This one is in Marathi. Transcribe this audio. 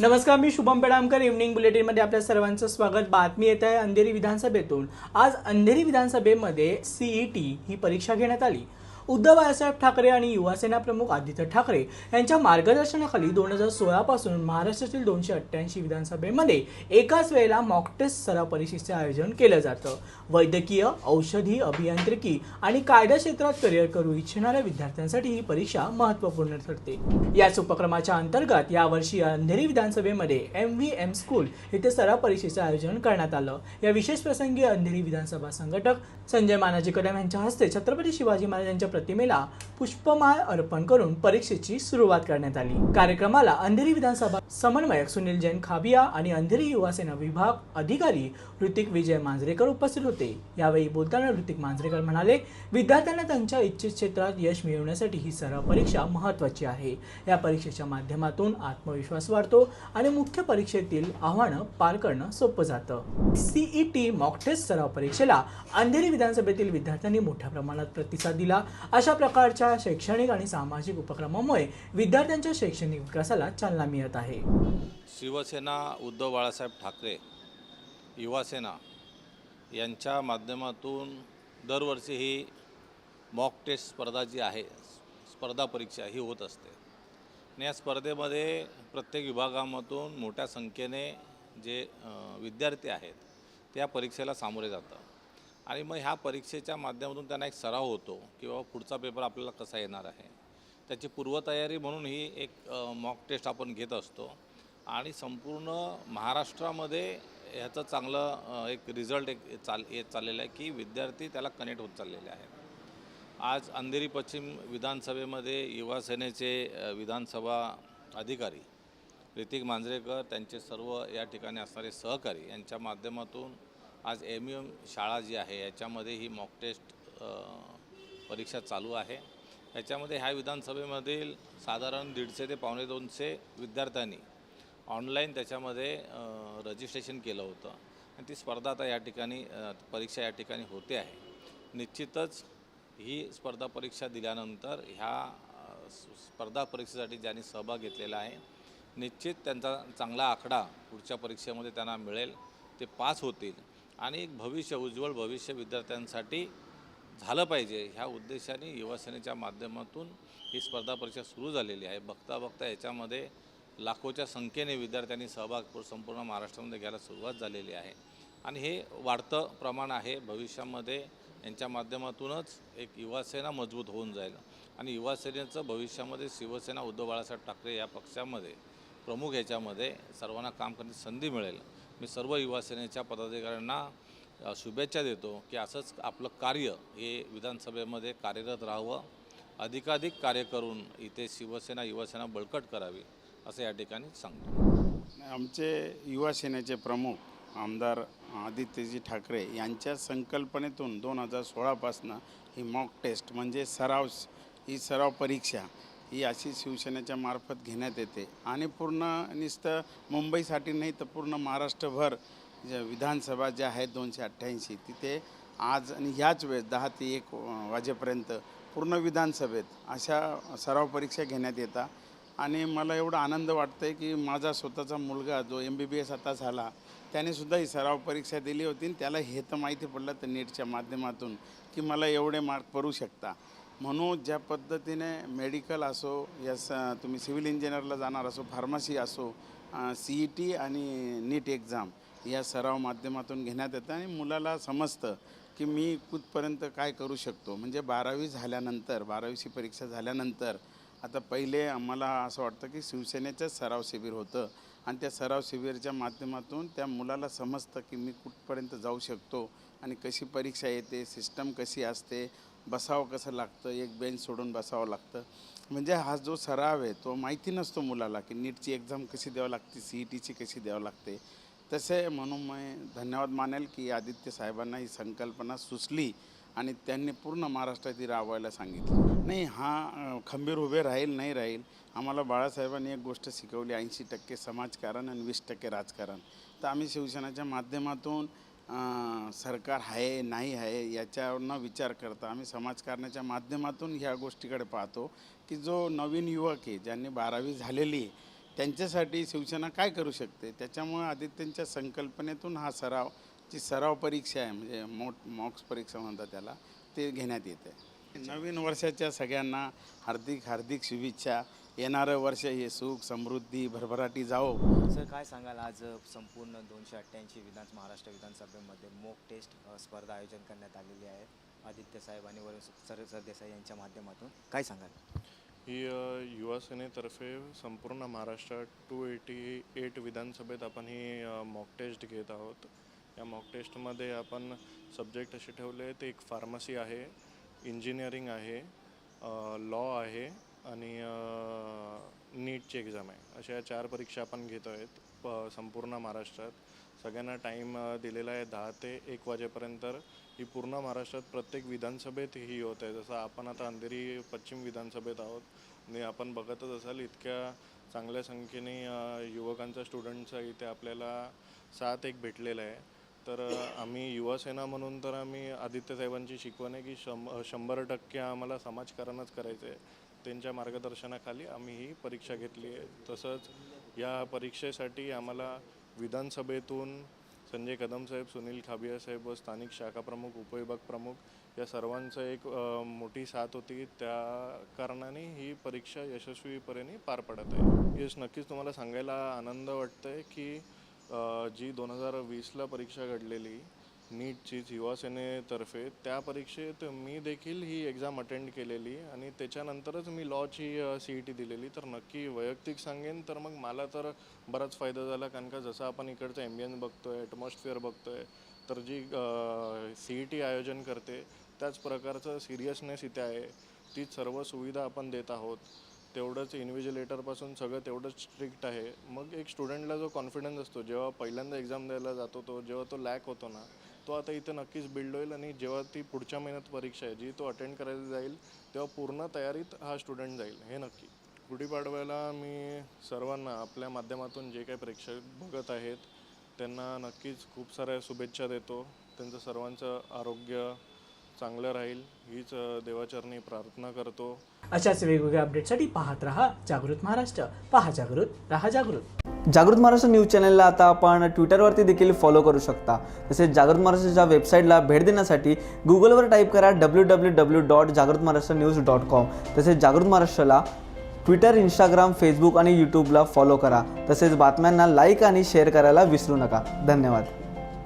नमस्कार मी शुभम पेडामकर इव्हनिंग बुलेटिनमध्ये आपल्या सर्वांचं स्वागत. बातमी येत आहे अंधेरी विधानसभेतून. आज अंधेरी विधानसभेमध्ये सीईटी ही परीक्षा घेण्यात आली. उद्धव बाळासाहेब ठाकरे आणि युवासेना प्रमुख आदित्य ठाकरे यांच्या मार्गदर्शनाखाली दोन हजार सोळा पासून महाराष्ट्रातील दोनशे अठ्ठ्याऐंशी विधानसभेमध्ये एकाच वेळेला मॉक टेस्ट सराव परीक्षेचे आयोजन केलं जातं. वैद्यकीय औषधी अभियांत्रिकी आणि कायदा क्षेत्रात करिअर करू इच्छिणाऱ्या विद्यार्थ्यांसाठी ही परीक्षा महत्त्वपूर्ण ठरते. याच उपक्रमाच्या अंतर्गत यावर्षी अंधेरी विधानसभेमध्ये एम व्ही एम स्कूल येथे सराव परीक्षेचं आयोजन करण्यात आलं. या विशेष प्रसंगी अंधेरी विधानसभा संघटक संजय मानाजी कदम यांच्या हस्ते छत्रपती शिवाजी महाराजांच्या प्रतिमेला पुष्पमाळ अर्पण करून परीक्षेची सुरुवात करण्यात आली. कार्यक्रमाला अंधेरी विधानसभा समन्वयक सुनील जैन खाबिया आणि अंधेरी युवा सेना विभाग अधिकारी ऋतिक विजय मांजरेकर उपस्थित होते. यावेळी बोलताना ऋतिक मांजरेकर म्हणाले विद्यार्थ्यांना त्यांच्या इच्छित क्षेत्रात यश मिळवण्यासाठी ही सराव परीक्षा महत्वाची आहे. या परीक्षेच्या माध्यमातून आत्मविश्वास वाढतो आणि मुख्य परीक्षेतील आव्हानं पार करणं सोपं जातं. सीईटी मॉक टेस्ट सराव परीक्षेला अंधेरी विधानसभेतील विद्यार्थ्यांनी मोठ्या प्रमाणात प्रतिसाद दिला अशा प्रकारच्या शैक्षणिक आणि सामाजिक उपक्रमामुळे विद्यार्थ्यांच्या शैक्षणिक विकासाला चालना मिळत आहे. शिवसेना उद्धव बाळासाहेब ठाकरे युवासेना यांच्या माध्यमातून दरवर्षी ही मॉक टेस्ट स्पर्धा जी आहे स्पर्धा परीक्षा ही होत असते. आणि या स्पर्धेमध्ये प्रत्येक विभागामधून मोठ्या संख्येने जे विद्यार्थी आहेत त्या परीक्षेला सामोरे जातात. आणि मग ह्या परीक्षेच्या माध्यमातून त्यांना एक सराव होतो की बाबा पुढचा पेपर आपल्याला कसा येणार आहे. त्याची पूर्वतयारी म्हणून ही एक मॉक टेस्ट आपण घेत असतो. आणि संपूर्ण महाराष्ट्रामध्ये ह्याचं चांगलं एक रिझल्ट एक चाल येत चाललेलं आहे की विद्यार्थी त्याला कनेक्ट होत चाललेले आहेत. आज अंधेरी पश्चिम विधानसभेमध्ये युवासेनेचे विधानसभा अधिकारी ऋतिक मांजरेकर त्यांचे सर्व या ठिकाणी असणारे सहकारी यांच्या माध्यमातून आज एम यू एम शाळा जी आहे याच्यामध्ये ही मॉक टेस्ट परीक्षा चालू आहे. याच्यामध्ये ह्या विधानसभेमधील साधारण दीडशे ते पावणे दोनशे विद्यार्थ्यांनी ऑनलाईन त्याच्यामध्ये रजिस्ट्रेशन केलं होतं. आणि ती स्पर्धा आता या ठिकाणी परीक्षा या ठिकाणी होते आहे. निश्चितच ही स्पर्धा परीक्षा दिल्यानंतर ह्या स्पर्धा परीक्षेसाठी ज्यांनी सहभाग घेतलेला आहे निश्चित त्यांचा चांगला आकडा पुढच्या परीक्षेमध्ये त्यांना मिळेल. ते पास होतील. आणि एक भविष्य उज्ज्वल भविष्य विद्यार्थ्यांसाठी झालं पाहिजे. ह्या उद्देशाने युवासेनेच्या माध्यमातून ही स्पर्धा परीक्षा सुरू झालेली आहे. बघता बघता याच्यामध्ये लाखोच्या संख्येने विद्यार्थ्यांनी सहभाग संपूर्ण महाराष्ट्रामध्ये घ्यायला सुरुवात झालेली आहे. आणि हे वाढतं प्रमाण आहे. भविष्यामध्ये यांच्या माध्यमातूनच एक युवासेना मजबूत होऊन जाईल. आणि युवासेनेचं भविष्यामध्ये शिवसेना उद्धव बाळासाहेब ठाकरे या पक्षामध्ये प्रमुख याच्यामध्ये सर्वांना काम करण्याची संधी मिळेल. मी सर्व युवासेनेच्या पदाधिकाऱ्यांना शुभेच्छा देतो की असंच आपलं कार्य हे विधानसभेमध्ये कार्यरत राहावं. अधिकाधिक कार्य करून इथे शिवसेना युवासेना बळकट करावी असं या ठिकाणी सांगतो. आमचे युवासेनेचे प्रमुख आमदार आदित्यजी ठाकरे यांच्या संकल्पनेतून दोन हजार सोळापासनं ही मॉक टेस्ट म्हणजे सराव ही सराव परीक्षा ही अशी शिवसेनेच्या मार्फत घेण्यात येते. आणि पूर्ण नुसतं मुंबईसाठी नाही तर पूर्ण महाराष्ट्रभर ज्या विधानसभा ज्या आहेत दोनशे अठ्ठ्याऐंशी तिथे आज आणि ह्याच वेळेस दहा ते एक वाजेपर्यंत पूर्ण विधानसभेत अशा सराव परीक्षा घेण्यात येतात. आणि मला एवढा आनंद वाटतं आहे की माझा स्वतःचा मुलगा जो एम बी बी एस आता झाला त्याने सुद्धा ही सराव परीक्षा दिली होती आणि त्याला हे तर माहिती पडलं तर नीटच्या माध्यमातून की मला एवढे मार्क पडू शकता. म्हणून ज्या पद्धतीने मेडिकल असो या स तुम्ही सिव्हिल इंजिनियरला जाणार असो फार्मसी असो सी ई टी आणि नीट एक्झाम या सराव माध्यमातून घेण्यात येतं आणि मुलाला समजतं की मी कुठपर्यंत काय करू शकतो. म्हणजे बारावी झाल्यानंतर बारावीची परीक्षा झाल्यानंतर आता पहिले आम्हाला असं वाटतं की शिवसेनेचं सराव शिबिर होतं आणि त्या सराव शिबिरच्या माध्यमातून त्या मुलाला समजतं की मी कुठपर्यंत जाऊ शकतो आणि कशी परीक्षा येते सिस्टम कशी असते बसावं कसं लागतं? एक बेंच सोडून बसावं लागतं. म्हणजे हा जो सराव आहे तो माहिती नसतो मुलाला की नीटची एक्झाम कशी द्यावं लागते सी ई टीची कशी द्यावं लागते. तसे म्हणून मी धन्यवाद मानेल की आदित्य साहेबांना ही संकल्पना सुचली आणि त्यांनी पूर्ण महाराष्ट्रात राबवायला सांगितलं. नाही हा खंबीर उभे राहील नाही राहील आम्हाला बाळासाहेबांनी एक गोष्ट शिकवली ऐंशी टक्के समाजकारण आणि वीस टक्के राजकारण. तर आम्ही शिवसेनाच्या माध्यमातून सरकार आहे नाही आहे याच्यावर विचार करता. आम्ही समाजकारणाच्या माध्यमातून ह्या गोष्टीकडे पाहतो की जो नवीन युवक आहे ज्यांनी बारावी झालेली आहे त्यांच्यासाठी शिवसेना काय करू शकते? त्याच्यामुळे आदित्यंच्या संकल्पनेतून हा सराव जी सराव परीक्षा आहे म्हणजे मोठ मॉक्स परीक्षा म्हणतात त्याला ते घेण्यात येते. नवीन वर्षाच्या सगळ्यांना हार्दिक हार्दिक शुभेच्छा. येणारं वर्ष हे सुख समृद्धी भरभराटी जावो. सर काय सांगाल? आज संपूर्ण दोनशे अठ्ठ्याऐंशी विधान महाराष्ट्र विधानसभेमध्ये मॉक टेस्ट अ, स्पर्धा आयोजन करण्यात आलेली आहे. आदित्य साहेब आणि वरुण सर सरदेसाई यांच्या माध्यमातून. काय सांगाल? ही अ, युवा सेनेतर्फे संपूर्ण महाराष्ट्रात टू एटी एट विधानसभेत आपण ही मॉक टेस्ट घेत आहोत. या मॉक टेस्टमध्ये आपण सब्जेक्ट असे ठेवले आहेत. एक फार्मसी आहे इंजिनिअरिंग आहे लॉ आहे आणि नीटची एक्झाम आहे. अशा या चार परीक्षा आपण घेत आहेत प संपूर्ण महाराष्ट्रात. सगळ्यांना टाईम दिलेला आहे दहा ते एक वाजेपर्यंत. ही पूर्ण महाराष्ट्रात प्रत्येक विधानसभेत ही होत आहे. जसं आपण आता अंधेरी पश्चिम विधानसभेत आहोत आणि आपण बघतच असाल इतक्या चांगल्या संख्येने युवकांचा स्टुडंटचा इथे आपल्याला साथ एक भेटलेला आहे. तर आम्ही युवासेना म्हणून तर आम्ही आदित्य साहेबांची शिकवण आहे की शं शंभर टक्के आम्हाला समाजकारणच करायचं आहे त्यांच्या मार्गदर्शनाखाली आम्ही ही परीक्षा घेतली आहे. तसंच या परीक्षेसाठी आम्हाला विधानसभेतून संजय कदम साहेब सुनील खाबिया साहेब व स्थानिक शाखा प्रमुख उपविभाग प्रमुख या सर्वांचं एक मोठी साथ होती. त्या कारणाने ही परीक्षा यशस्वीपणे पार पडत आहे. यश नक्कीच तुम्हाला सांगायला आनंद वाटतंय की जी दोन हजार वीसला परीक्षा घडलेली नीटची युवासेनेतर्फे त्या परीक्षेत मी देखील ही एक्झाम अटेंड केलेली आणि त्याच्यानंतरच मी लॉची सी ई टी दिलेली. तर नक्की वैयक्तिक सांगेन तर मग मला तर बराच फायदा झाला. कारण का जसं आपण इकडचं एम्बियन्स बघतोय ॲटमॉस्फिअर बघतोय तर जी सी ई टी आयोजन करते त्याच प्रकारचं सिरियसनेस इथे आहे. तीच सर्व सुविधा आपण देत आहोत. तेवढंच इन्व्हिजिलेटरपासून सगळं तेवढंच स्ट्रिक्ट आहे. मग एक स्टुडंटला जो कॉन्फिडन्स असतो जेव्हा पहिल्यांदा एक्झाम द्यायला जातो तो जेव्हा तो लॅक होतो ना तो आता इथं नक्कीच बिल्ड होईल आणि जेव्हा ती पुढच्या महिन्यात परीक्षा आहे जी तो अटेंड करायला जाईल तेव्हा पूर्ण तयारीत हा स्टुडंट जाईल हे नक्की. गुढीपाडव्याला मी सर्वांना आपल्या माध्यमातून जे काही प्रेक्षक बघत आहेत त्यांना नक्कीच खूप साऱ्या शुभेच्छा देतो. त्यांचं सर्वांचं आरोग्य चांगलं राहील हीच देवाचरणी प्रार्थना करतो. अशाच वेगवेगळ्या अपडेटसाठी पाहत रहा जागृत महाराष्ट्र. पहा जागृत रहा जागृत. जागृत महाराष्ट्र न्यूज चॅनलला आता आपण ट्विटरवरती देखील फॉलो करू शकता. तसेच जागृत महाराष्ट्राच्या वेबसाईटला भेट देण्यासाठी गुगलवर टाईप करा डब्ल्यू डब्ल्यू डब्ल्यू डॉट जागृत महाराष्ट्र न्यूज डॉट कॉम तसेच जागृत महाराष्ट्राला ट्विटर इंस्टाग्राम फेसबुक आणि यूट्यूबला फॉलो करा. तसेच बातम्यांना लाईक आणि शेअर करायला विसरू नका. धन्यवाद.